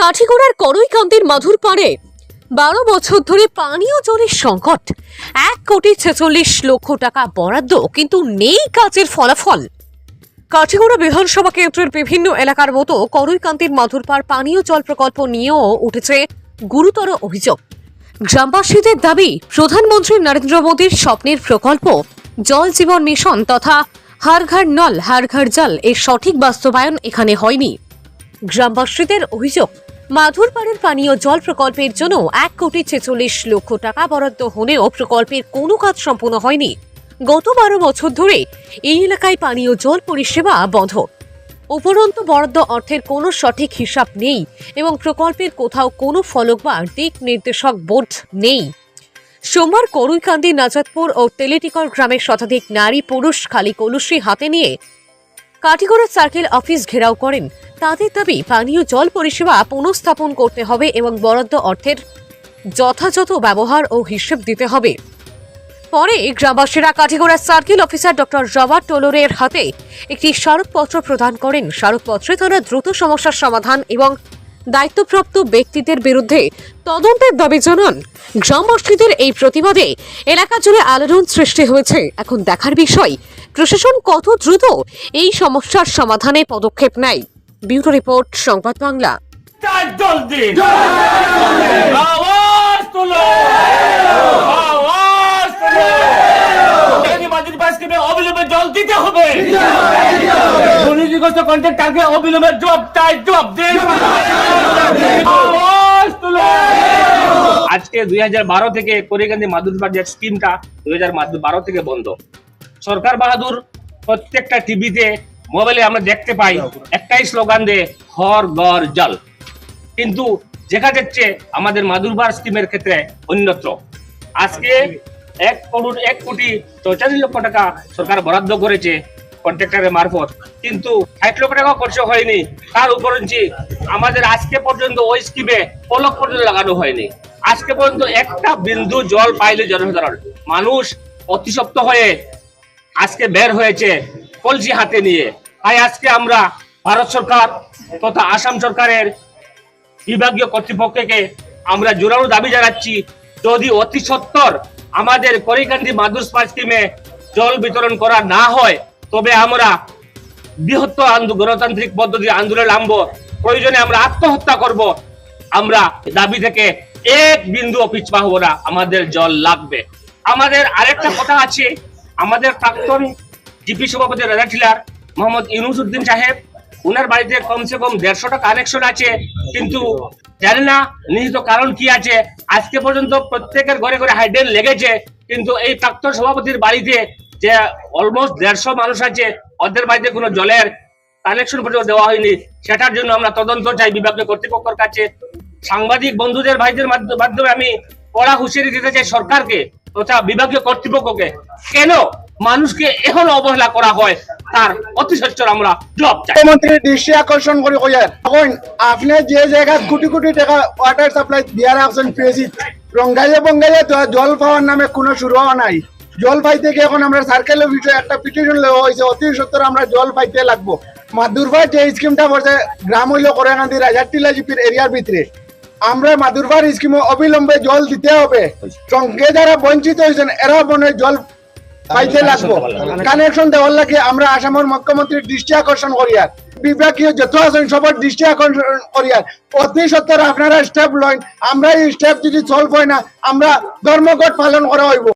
কাঠিগোড়ার করইকান্দির মাধুর পাড়ে বারো বছর ধরে পানীয় জলের সংকট। এক কোটি ছেচল্লিশ লক্ষ টাকা বরাদ্দ, কিন্তু নেই কাজের ফলাফল। কাঠিগোড়া বিধানসভা কেন্দ্রের বিভিন্ন এলাকার মতো করইকান্দির মাধুরপাড় পানীয় জল প্রকল্প নিয়েও উঠেছে গুরুতর অভিযোগ। গ্রামবাসীদের দাবি, প্রধানমন্ত্রী নরেন্দ্র মোদীর স্বপ্নের প্রকল্প, জল জীবন মিশন তথা হার ঘর নল হার ঘর জল এর সঠিক বাস্তবায়ন এখানে হয়নি। গ্রামবাসীদের অভিযোগ, মাধুরপাড়ের পানীয় জল প্রকল্পের জন্য এক কোটি ছেচল্লিশ লক্ষ টাকা বরাদ্দ হলেও প্রকল্পের কোনো কাজ সম্পূর্ণ হয়নি। গত বারো বছর ধরে এই এলাকায় পানীয় জল পরিষেবা বন্ধ। উপরন্তু বরাদ্দ অর্থের কোনো সঠিক হিসাব নেই এবং প্রকল্পের কোথাও কোনো ফলক বা দিক নির্দেশক বোর্ড নেই। সোমবার করুইকান্দি নাজাদপুর ও তেলেটিকর গ্রামের শতাধিক নারী, পুরুষ খালি কলসি হাতে নিয়ে কাঠিগড়া সার্কেল অফিস ঘেরাও করেন। তাদের দাবি, পানীয় জল পরিষেবা পুনঃস্থাপন করতে হবে এবং বরাদ্দ অর্থের যথাযথ ব্যবহার ও হিসেব দিতে হবে। পরে গ্রামবাসীরা Kathigora circle officer doctor Robert টোলরের হাতে একটি স্মারকপত্র প্রদান করেন। স্মারকপত্রে তারা দ্রুত সমস্যার সমাধান এবং দায়িত্বপ্রাপ্ত ব্যক্তিদের বিরুদ্ধে তদন্তের দাবি জানান। গ্রামবাসীদের এই প্রতিবাদে এলাকা জুড়ে আলোড়ন সৃষ্টি হয়েছে। এখন দেখার বিষয় প্রশাসন কত দ্রুত এই সমস্যার সমাধানে পদক্ষেপ নেয়? ব্যুরো রিপোর্ট সংবাদ বাংলা। জল জল দিতে হবে। দুর্নীতিগ্রস্ত অবিলম্বে জব চাই জব দিন। আওয়াজ তুলো। আজকে দুই হাজার বারো থেকে করিগান্ধী মাদুরবাজার যে স্কিমটা দুই বারো থেকে বন্ধ। সরকার বাহাদুর প্রত্যেকটা টিভিতে, মোবাইলে আমরা দেখতে পাই একটাই স্লোগান দে হর গর জল। কিন্তু দেখা যাচ্ছে আমাদের মাদুরবার স্কিমের ক্ষেত্রে অন্যত্র। আজকে এক করোড় এক কোটি চৌচাল্লিশ লক্ষ টাকা সরকার বরাদ্দ করেছে কন্ট্রাক্টরের মারফত। কিন্তু ষাট লক্ষ টাকা খরচ হয়নি। তার উপরঞ্চি আমাদের আজকে পর্যন্ত ওই স্কিমে পলক পর্যন্ত লাগানো হয়নি। আজকে পর্যন্ত একটা বিন্দু জল পাইলে জনসাধারণ। মানুষ অতিসপ্ত হয়ে আজকে বের হয়েছে কলসি হাতে নিয়ে। তাই আজকে আমরা ভারত সরকার তথা আসাম সরকারের বিভাগীয় কর্তৃপক্ষকে আমরা জোরালো দাবি জানাচ্ছি, যদি অতি সত্তর আমাদের করিকান্দি মাদুর স্পার স্কিমে জল বিতরণ করা না হয়, তবে আমরা বৃহত্তর গণতান্ত্রিক পদ্ধতি আন্দোলন নামবো, প্রয়োজনে আমরা আত্মহত্যা করব, আমরা দাবি থেকে এক বিন্দু পিছপা হব না, আমাদের জল লাগবে। আমাদের আরেকটা কথা আছে আমাদের প্রাক্তন জিপি সভাপতি রাজা টিলার মোহাম্মদ ইউনুস উদ্দিন সাহেব, উনার বাড়িতে কমসে কম দেড়শোটা কানেকশন আছে, কিন্তু জানি না নিহিত কারণ কি আছে। আজকে পর্যন্ত প্রত্যেকের ঘরে ঘরে হাইডেন লেগেছে, কিন্তু এই প্রাক্তন সভাপতির বাড়িতে যে অলমোস্ট দেড়শো মানুষ আছে, ওদের বাড়িতে কোনো জলের কানেকশন পর্যন্ত দেওয়া হয়নি। সেটার জন্য আমরা তদন্ত চাই বিভাগীয় কর্তৃপক্ষের কাছে। সাংবাদিক বন্ধুদের ভাইদের মাধ্য- মাধ্যমে আমি কড়া হুঁশিয়ারি দিতে চাই সরকারকে। তথা বিভাগীয় কর্তৃপক্ষকে কেন মানুষকে এখন অবহেলা করা হয়? তার অতি সচ্চর আমরা জবাব চাই। মুখ্যমন্ত্রীর দৃষ্টি আকর্ষণ করে কইয়ার, এখন আপনি যে জায়গায় কোটি কোটি টাকা ওয়াটার সাপ্লাই দিয়া রাখছেন পেয়েছি, রঙ্গাইয়ে বঙ্গাইয়ে জল পাওয়ার নামে কোনো শুরু নাই। জল পাইতে গিয়ে এখন আমরা সার্কেলের বিষয়ে একটা পিটিশন লেওয়া হয়েছে, অতি সত্তর আমরা জল পাইতে লাগবো। মাদুরবার যে স্কিমটা করছে, গ্রাম হইল করেগান্ধী রাজারটিলা জিপির এরিয়ার ভিতরে। আমরা মাদুরবার স্কিমে অবিলম্বে জল দিতে হবে। সঙ্গে যারা বঞ্চিত হয়েছেন এরা মনে জল পাইতে লাগবো। কানেকশন দেওয়ার লাগে আমরা আসামের মুখ্যমন্ত্রীর দৃষ্টি আকর্ষণ করিয়ার বিভাগীয় যত আছেন সবার দৃষ্টি আকর্ষণ করিয়ার অতি সত্তর আপনারা স্টেপ লয় আমরা এই স্টেপ যদি সলভ হয় না আমরা ধর্মঘট পালন করা হইব।